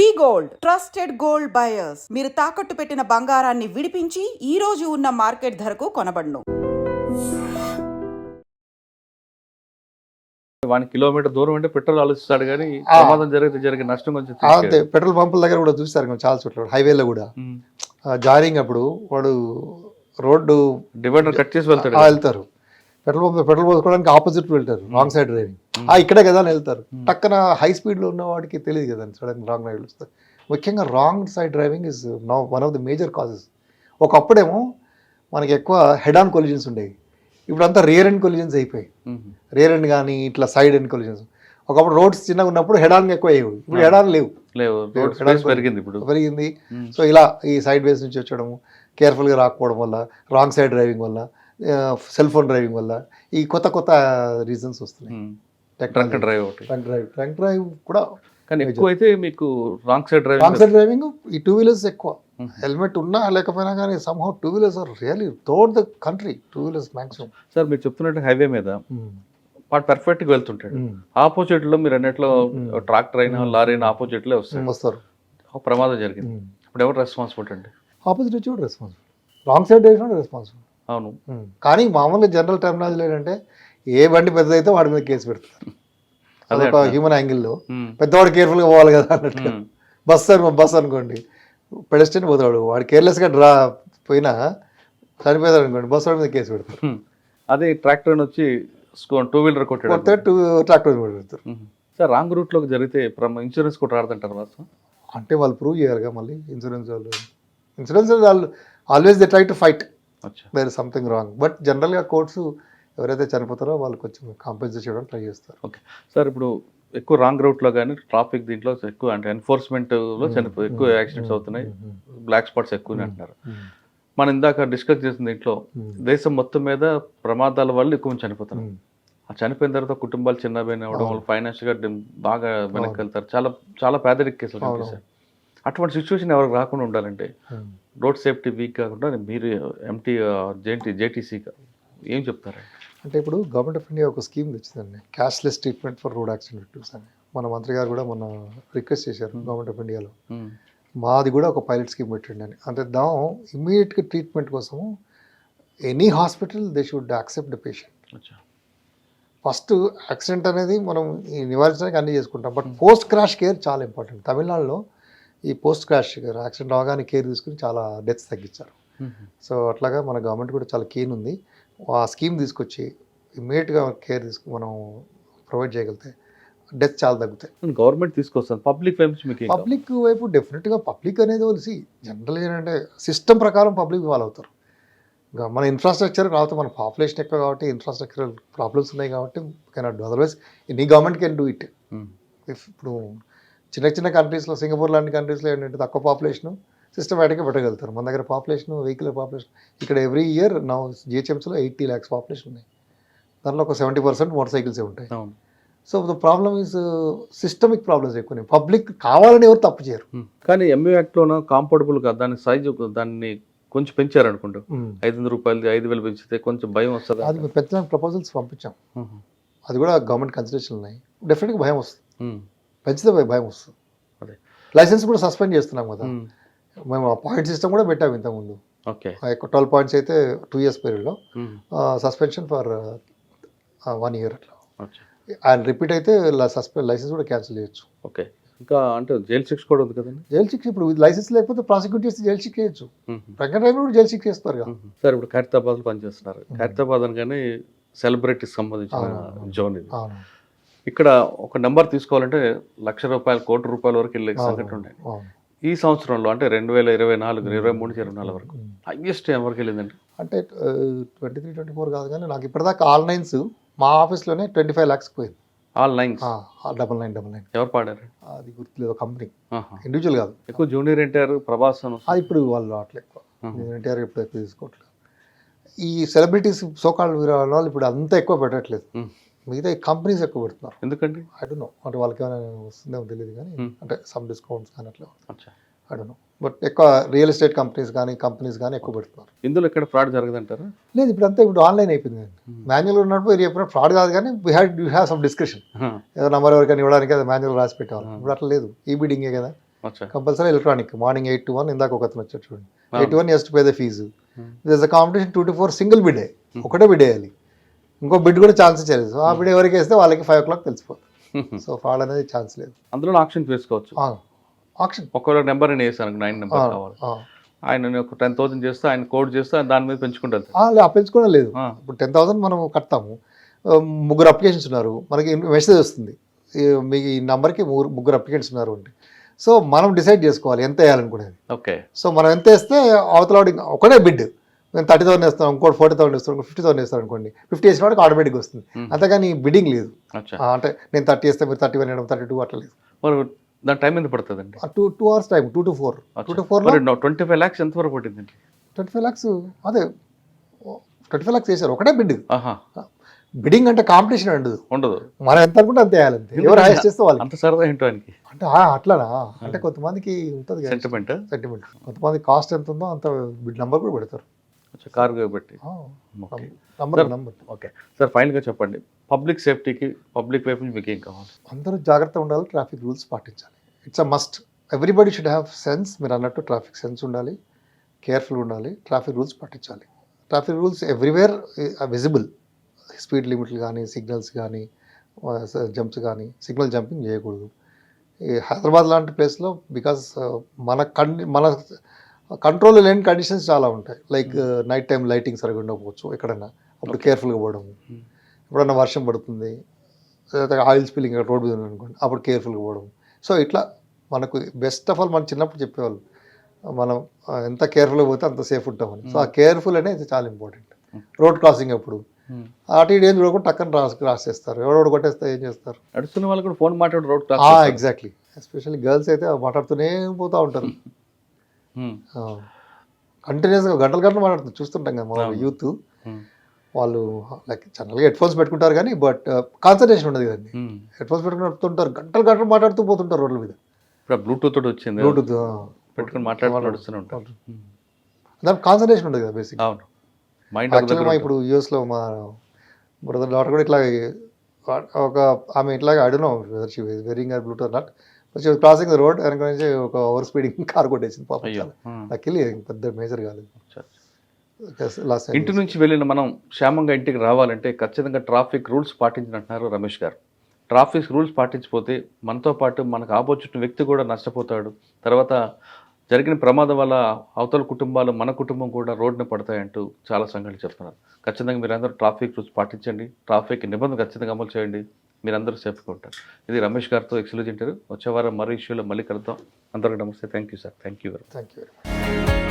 V gold trusted gold buyers. మీరు తాకట్టు పెట్టిన బంగారాన్ని విడిపించి ఈ రోజు ఉన్న మార్కెట్ ధరకు కొనబడును. వాని కిలోమీటర్ దూరం అంటే పెట్రోల్ ఆలోచిస్తాడు కానీ. ప్రమాదం జరిగితే జరిగే నష్టం కొంచెం అంతే. పెట్రోల్ పంపుల దగ్గర కూడా చూస్తారు కదా చాలా చోట్ల. హైవేలో కూడా. జారింగ్ అప్పుడు వాడు రోడ్డు డివైడర్ కట్ చేసి వెళ్తాడు వెళ్తారు. పెట్రోల్ పంప్ పెట్రోల్ పోసుకోవడానికి ఆపోజిట్ వెళ్తారు. Wrong side driving. ఆ ఇక్కడే కదా అని వెళ్తారు టక్కన హై స్పీడ్లో ఉన్న వాడికి తెలియదు కదా సడన్ రాంగ్ రైడ్ వస్తుంది ముఖ్యంగా wrong side driving is no one of the major causes ఒకప్పుడేమో మనకి ఎక్కువ హెడ్ ఆన్ కొలిజన్స్ ఉండేవి. ఇప్పుడు అంతా రియర్ ఎండ్ కొలిజన్స్ అయిపోయాయి. ఉమ్. రియర్ ఎండ్ కానీ ఇట్లా సైడ్ ఎండ్ కొలిజన్స్ ఒకప్పుడు రోడ్స్ చిన్నగా ఉన్నప్పుడు హెడ్ ఆన్ ఎక్కువ అయ్యేవి. ఇప్పుడు హెడ్ ఆన్ లేవు. పెరిగింది ఇప్పుడు. పెరిగింది. సో ఇలా ఈ సైడ్ వేస్ నుంచి వచ్చడము కేర్ఫుల్గా రాకపోవడం వల్ల రాంగ్ సైడ్ డ్రైవింగ్ వల్ల సెల్ ఫోన్ డ్రైవింగ్ వల్ల ఈ కొత్త కొత్త రీజన్స్ వస్తున్నాయి. ట్రంక్ డ్రైవ్ ఒకటి. ట్రంక్ డ్రైవ్ ట్రంక్ డ్రైవ్ కూడా కానీ ఎక్కువ అయితే మీకు wrong side drive wrong side driving ఈ టూ వీలర్స్ ఎక్కువ. హెల్మెట్ ఉన్నా లేకపోయినా కానీ somehow two wheelers are really thought the country two wheelers maximum sir మీరు చెప్తున్నట్టు హైవే మీద వాడు పర్ఫెక్ట్గా వెళ్తుంటాడు. ఆపోజిట్లో మీరు అన్నట్లో ట్రాక్టర్ అయినా లారీ అయినా ఆపోజిట్లో వస్తాయి వస్తారు. ఒక ప్రమాదం జరిగింది. ఇప్పుడు ఎవరు రెస్పాన్సిబిలిటీ అండి? ఆపోజిట్ వచ్చి కూడా రెస్పాన్సిబుల్ రాంగ్ సైడ్ కూడా రెస్పాన్సిబుల్ అవును. కానీ మామూలుగా జనరల్ టెర్మినాలజీ ఏంటంటే ఏ బండి పెద్దదైతే వాడి మీద కేసు పెడతారు అదే అదొక. హ్యూమన్ యాంగిల్లో. పెద్దవాడు కేర్ఫుల్గా పోవాలి కదా అన్నట్టు. బస్ అని బస్ అనుకోండి. పెడస్ట్రియన్ పోతాడు. వాడు కేర్లెస్గా డ్రా పోయినా చనిపోతాడు అనుకోండి బస్ వాడి మీద కేసు పెడతారు. అదే ట్రాక్టర్ వచ్చి టూ వీలర్ కొట్టాడు కొడితే టూ ట్రాక్టర్ పెడతారు. సార్ రాంగ్ రూట్లోకి జరిగితే ఇన్సూరెన్స్ కూడా రాదంటారు వాస్తవం అంటే వాళ్ళు ప్రూవ్ చేయాలిగా మళ్ళీ ఇన్సూరెన్స్ వాళ్ళు. ఇన్సూరెన్స్ వాళ్ళు always they try to fight there something wrong but జనరల్గా కోర్ట్స్ ఎవరైతే చనిపోతారో వాళ్ళు కొంచెం కాంపెన్సేట్ చేయడానికి ట్రై చేస్తారు. ఓకే. సార్ ఇప్పుడు ఎక్కువ రాంగ్ రూట్లో కానీ ట్రాఫిక్ దీంట్లో ఎక్కువ అంటే ఎన్ఫోర్స్మెంట్లో చనిపో ఎక్కువ యాక్సిడెంట్స్ అవుతున్నాయి. బ్లాక్ స్పాట్స్ ఎక్కువ అంటున్నారు. మనం ఇందాక డిస్కస్ చేసిన దీంట్లో దేశం మొత్తం మీద ప్రమాదాల వల్ల ఎక్కువ మంది చనిపోతున్నారు. ఆ చనిపోయిన తర్వాత కుటుంబాలు చిన్నబైన అవడం వల్ల ఫైనాన్షియల్గా dim- బాగా వెనక్కి వెళ్తారు. చాలా చాలా పేదరిక కేసులు కనిపిస్తాయి. అటువంటి సిచ్యువేషన్ ఎవరికి రాకుండా ఉండాలంటే రోడ్ సేఫ్టీ వీక్ కాకుండా మీరు ఎంటీ జేటీ జేటీసీగా ఏం చెప్తారు? అంటే ఇప్పుడు గవర్నమెంట్ ఆఫ్ ఇండియా ఒక scheme తెచ్చిందండి. Cashless treatment for road accident victims అని. మన మంత్రి గారు కూడా మొన్న రిక్వెస్ట్ చేశారు గవర్నమెంట్ ఆఫ్ ఇండియాలో మాది కూడా ఒక పైలట్ స్కీమ్ పెట్టండి అని. అంటే దాం ఇమ్మీడియట్గా ట్రీట్మెంట్ కోసము any hospital they should accept the patient first accident అనేది మనం ఈ నివారించడానికి అన్ని చేసుకుంటాం. బట్ పోస్ట్ క్రాష్ కేర్ చాలా ఇంపార్టెంట్ తమిళనాడులో ఈ పోస్ట్ క్రాష్ కేర్ యాక్సిడెంట్ అవగానే కేర్ తీసుకుని చాలా డెత్స్ తగ్గించారు. సో అట్లాగా మన గవర్నమెంట్ కూడా చాలా కీన్ ఉంది. ఆ స్కీమ్ తీసుకొచ్చి ఇమ్మీడియట్గా కేర్ తీసుకు మనం ప్రొవైడ్ చేయగలిగితే డెత్ చాలా తగ్గుతాయి. గవర్నమెంట్ తీసుకొస్తుంది. పబ్లిక్ ఫేమ్స్ మీకు? పబ్లిక్ వైపు డెఫినెట్గా పబ్లిక్ అనేది తెలిసి జనరల్ ఏంటంటే సిస్టమ్ ప్రకారం పబ్లిక్ ఫాలో అవుతారు. ఇంకా మన ఇన్ఫ్రాస్ట్రక్చర్ కాబట్టి మన పాపులేషన్ ఎక్కువ కాబట్టి ఇన్ఫ్రాస్ట్రక్చర్ ప్రాబ్లమ్స్ ఉన్నాయి కాబట్టి cannot do. Otherwise any government can do it. If ఇప్పుడు చిన్న చిన్న కంట్రీస్లో సింగపూర్ లాంటి కంట్రీస్లో ఏంటంటే తక్కువ పాపులేషన్ సిస్టమేటిక్గా పెట్టగలుగుతారు. మన దగ్గర పాపులేషన్ వెహికల్ పాపులేషన్ ఇక్కడ ఎవ్రీ ఇయర్ నా జిహెచ్ఎంసీలో ఎయిటీ ల్యాక్స్ పాపులేషన్ ఉన్నాయి. దాంట్లో ఒక సెవెంటీ పర్సెంట్ మోటార్ సైకిల్సే ఉంటాయి. So the problem is systemic problems ఎక్కువ పబ్లిక్ కావాలని ఎవరు తప్పు చేయరు. కానీ ఎంఏ యాక్ట్లోన కాంఫర్టబుల్గా దాని సైజు దాన్ని కొంచెం పెంచారు అనుకుంటూ ఐదు వందల రూపాయలు ఐదు వేలు పెంచితే కొంచెం భయం వస్తుంది? అది పెంచడానికి ప్రపోజల్స్ పంపించాం. అది కూడా గవర్నమెంట్ కన్సిడరేషన్ ఉన్నాయి. డెఫినెట్గా భయం వస్తుంది. పెంచితే భయ- వస్తుంది. అదే. లైసెన్స్ కూడా సస్పెండ్ చేస్తున్నాం కదా. మేము ఆ పాయింట్ సిస్టమ్ కూడా పెట్టాము ఇంతకుముందు. ఓకే. ట్వెల్వ్ పాయింట్స్ అయితే టూ ఇయర్స్ పీరియడ్లో. సస్పెన్షన్ ఫర్ వన్ ఇయర్ అట్లా. అండ్ రిపీట్ అయితే సస్పెండ్ లైసెన్స్ కూడా క్యాన్సిల్ చేయొచ్చు. ఓకే. ఇంకా అంటే జైలు శిక్ష కూడా ఉంది కదండి? జైలు శిక్ష ఇప్పుడు లైసెన్స్ లేకపోతే ప్రాసిక్యూట్ చేస్తే జైలు శిక్ష చేయొచ్చు. ప్రకటన కూడా జైలు శిక్ష చేస్తారు కదా. సార్ ఇప్పుడు ఖైరతాబాద్లో పనిచేస్తున్నారు. ఖైరతాబాద్ అనగానే సెలబ్రిటీస్ సంబంధించిన. జోన్ ఇది. ఇక్కడ ఒక నెంబర్ తీసుకోవాలంటే లక్ష రూపాయలు కోటి రూపాయల వరకు వెళ్ళే సంఘటన అవును. ఈ సంవత్సరంలో అంటే రెండు వేల ఇరవై నాలుగు ఇరవై మూడు ఇరవై నాలుగు వరకు. హైయెస్ట్ ఎవరికి వెళ్ళిందండి. అంటే ట్వంటీ త్రీ ట్వంటీ ఫోర్ కాదు కానీ నాకు ఇప్పటిదాకా ఆల్ నైన్స్ మా ఆఫీస్లోనే ట్వంటీ ఫైవ్ ల్యాక్స్ పోయింది. All nines? Double nine double nine. ఎవరు పాడారు? అది గుర్తులేదు కంపెనీ. ఇండివిజువల్ కాదు. ఎక్కువ జూనియర్ ఎన్టీఆర్ ప్రభాస్ ఇప్పుడు వాళ్ళు రావట్లేదు ఎక్కువ. ఆహా. ఎన్టీఆర్ ఇప్పుడు ఎక్కువ తీసుకోవట్లేదు. ఈ సెలబ్రిటీస్ సోకాల్ వాళ్ళు ఇప్పుడు అంత ఎక్కువ పెట్టట్లేదు. మిగతా ఈ కంపెనీస్ ఎక్కువ పెడుతున్నారు. ఎందుకండి? ఐ డోంట్ నో అంటే వాళ్ళకి ఏమైనా వస్తుందేమో తెలియదు కానీ Hmm. అంటే సమ్ డిస్కౌంట్స్ కానీ అట్లా. ఐ డోంట్ నో బట్ ఎక్కువ రియల్ ఎస్టేట్ కంపెనీస్ కానీ కంపెనీస్ కానీ ఎక్కువ పెడుతున్నారు. ఇందులో ఇక్కడ ఫ్రాడ్ జరగదంటారా? లేదు ఇప్పుడు అంతా ఇప్పుడు ఆన్లైన్ అయిపోయింది. మాన్యువల్ ఉన్నప్పుడు మీరు చెప్పిన ఫ్రాడ్ కాదు కానీ we had you have some discussion. ఏదో నంబర్ ఎవరికైనా ఇవ్వడానికి అది మాన్యువల్ రాసి పెట్టేవాళ్ళు. ఇప్పుడు అట్లా లేదు. ఈ బిడింగే కదా. Compulsory electronic morning eight to one ఇందాక ఒక అతను వచ్చాడు చూడండి. Eight to one ఎస్ట్ pay the fee this a competition two to four single bid ఒకటే బిడ్ వేయాలి ఇంకో బిడ్ కూడా ఛాన్స్ ఇచ్చారు సో ఆ బిడ్ ఎవరికి వేస్తే వాళ్ళకి ఫైవ్ ఓ క్లాక్ తెలిసిపోతుంది సో ఫ్రాడ్ అనేది ఛాన్స్ లేదు. అందులో ఆప్షన్ వేసుకోవచ్చు. ఆప్షన్ ఒకవేళ నెంబర్ నేను వేసాను నైన్ నెంబర్ కావాలి. ఆయన ఒక టెన్ థౌసండ్ చేస్తే ఆయన కోడ్ చేస్తే ఆయన దాని మీద పెంచుకుంటారు పెంచుకోవడం లేదు. ఇప్పుడు టెన్ థౌసండ్ మనం కడతాము. ముగ్గురు అప్లికేషన్స్ ఉన్నారు. మనకి మెసేజ్ వస్తుంది. మీకు ఈ నెంబర్కి ముగ్గురు ముగ్గురు అప్లికెంట్స్ ఉన్నారు అంటే. సో మనం డిసైడ్ చేసుకోవాలి ఎంత వేయాలనుకునేది. ఓకే సో మనం ఎంత వేస్తే అవతల ఒకటే బిడ్ మేము థర్టీ థౌసండ్ వేస్తాం ఇంకోటి ఫార్టీ థౌసండ్ ఇస్తాం ఇంకో ఫిఫ్టీ థౌసండ్ ఇస్తాం అనుకోండి. ఫిఫ్టీ వేసిన వాడికి ఆటోమేటిక్ వస్తుంది. అంతేగాని బిడ్డింగ్ లేదు. అంటే నేను థర్టీ వేస్తే మీరు థర్టీ వన్ వేయడం థర్టీ టూ అట్లా లేదు. దాని టైం ఎంత పడుతుందండి? Two two hours time two to four two to మరి ట్వంటీ ఫైవ్ ల్యాక్స్ ఎంత వరకు పట్టిందండి ట్వంటీ ఫైవ్ ల్యాక్స్ అదే ట్వంటీ ఫైవ్ ల్యాక్స్ వేసారు ఒకటే బిడ్ ఆహా. బిడ్డింగ్ అంటే కాంపిటీషన్ ఉండదు. ఉండదు. మనం ఎంత అనుకుంటే అంతే వేయాలంతే ఎవరు హైయెస్ట్ చేస్తే వాళ్ళకి. అంత సరదా ఏంటో అంటే అట్లానా? అంటే కొంతమందికి ఉంటుంది సెంటిమెంట్ సెంటిమెంట్ కొంతమంది కాస్ట్ ఎంత ఉందో అంత బిడ్ నెంబర్ కూడా పెడతారు. కార్ పెట్టి. Okay. Number number okay. Sir ఫైనల్గా చెప్పండి. పబ్లిక్ సేఫ్టీకి పబ్లిక్ వైపు మీకు ఏం కావాలి? అందరూ జాగ్రత్త ఉండాలి ట్రాఫిక్ రూల్స్ పాటించాలి. It's a must everybody should have sense మీరు అన్నట్టు ట్రాఫిక్ సెన్స్ ఉండాలి కేర్ఫుల్ ఉండాలి ట్రాఫిక్ రూల్స్ పాటించాలి. Traffic rules everywhere visible. Speed లిమిట్లు కానీ సిగ్నల్స్ కానీ జంప్స్ కానీ సిగ్నల్ జంపింగ్ చేయకూడదు. ఈ హైదరాబాద్ లాంటి ప్లేస్లో బికాస్ మన కండి మన కంట్రోల్ లేని కండిషన్స్ చాలా ఉంటాయి. లైక్ నైట్ టైం లైటింగ్ సరిగా ఉండకపోవచ్చు ఎక్కడన్నా అప్పుడు కేర్ఫుల్గా పోవడం Hmm. ఎప్పుడన్నా వర్షం పడుతుంది లేదా ఆయిల్ స్పిల్లింగ్ రోడ్ మీద అనుకోండి అప్పుడు కేర్ఫుల్గా పోవడం. సో ఇట్లా మనకు బెస్ట్ ఆఫ్ ఆల్ మనం చిన్నప్పుడు చెప్పేవాళ్ళు మనం ఎంత కేర్ఫుల్గా పోతే అంత సేఫ్ ఉంటామని సో ఆ కేర్ఫుల్ అనేది చాలా ఇంపార్టెంట్. రోడ్ క్రాసింగ్ అప్పుడు అటు ఇటు ఏం చూడకుండా టక్కన రాస్ క్రాస్ చేస్తారు ఎవడోడు కొట్టేస్తే ఏం చేస్తారు? నడుస్తున్న వాళ్ళు కూడా ఫోన్ మాట్లాడి రోడ్ ఎగ్జాక్ట్లీ. ఎస్పెషల్లీ గర్ల్స్ అయితే మాట్లాడుతూనే పోతూ ఉంటారు. కంటిన్యూస్గా గంటలు గంటలు మాట్లాడుతుంది చూస్తుంటాం కదా మన. యూత్. వాళ్ళు లైక్ జనరల్గా హెడ్ ఫోన్స్ పెట్టుకుంటారు కానీ బట్ కాన్సన్ట్రేషన్ ఉండదు కదండి. హెడ్ ఫోన్స్ పెట్టుకుని నడుపుతుంటారు గంటలు గంటలు మాట్లాడుతూ పోతుంటారు రోడ్ల మీద. ఇప్పుడు బ్లూటూత్ వచ్చింది బ్లూటూత్ పెట్టుకుని మాట్లాడుతూ ఉంటారు. దానికి కాన్సన్ట్రేషన్ ఉండదు కదా బేసిక్ అవును. మైండ్ యాక్చువల్గా మా ఇప్పుడు యూఎస్లో మా బ్రదర్ డాటర్ కూడా ఇట్లా ఒక ఆమె ఇట్లాగే అడుగున్నాం whether she wearing or Bluetooth not crossing the road వెనక నుంచి ఒక ఓవర్ స్పీడింగ్ కార్ కొట్టేసింది పాపం లక్కిలి పెద్ద మేజర్ కాలేదు. ఇంటి నుంచి వెళ్ళిన మనం క్షేమంగా ఇంటికి రావాలంటే ఖచ్చితంగా ట్రాఫిక్ రూల్స్ పాటించినట్టున్నారు రమేష్ గారు. ట్రాఫిక్ రూల్స్ పాటించకపోతే మనతో పాటు మనకు ఆపోజిట్ వ్యక్తి కూడా నష్టపోతాడు. తర్వాత జరిగిన ప్రమాదం వల్ల అవతల కుటుంబాలు మన కుటుంబం కూడా రోడ్డున పడతాయంటూ చాలా సంఘటనలు చెప్తున్నారు. ఖచ్చితంగా మీరందరూ ట్రాఫిక్ రూల్స్ పాటించండి. ట్రాఫిక్ నిబంధనలు ఖచ్చితంగా అమలు చేయండి. మీరందరూ సేఫ్గా ఉంటారు. ఇది రమేష్ గారితో ఎక్స్క్లూజ్ ఇంటర్వ్యూ వచ్చే వారం మరో ఇష్యూలో మళ్ళీ కలుద్దాం. అందరికీ నమస్తే. Thank you sir thank you thank you very much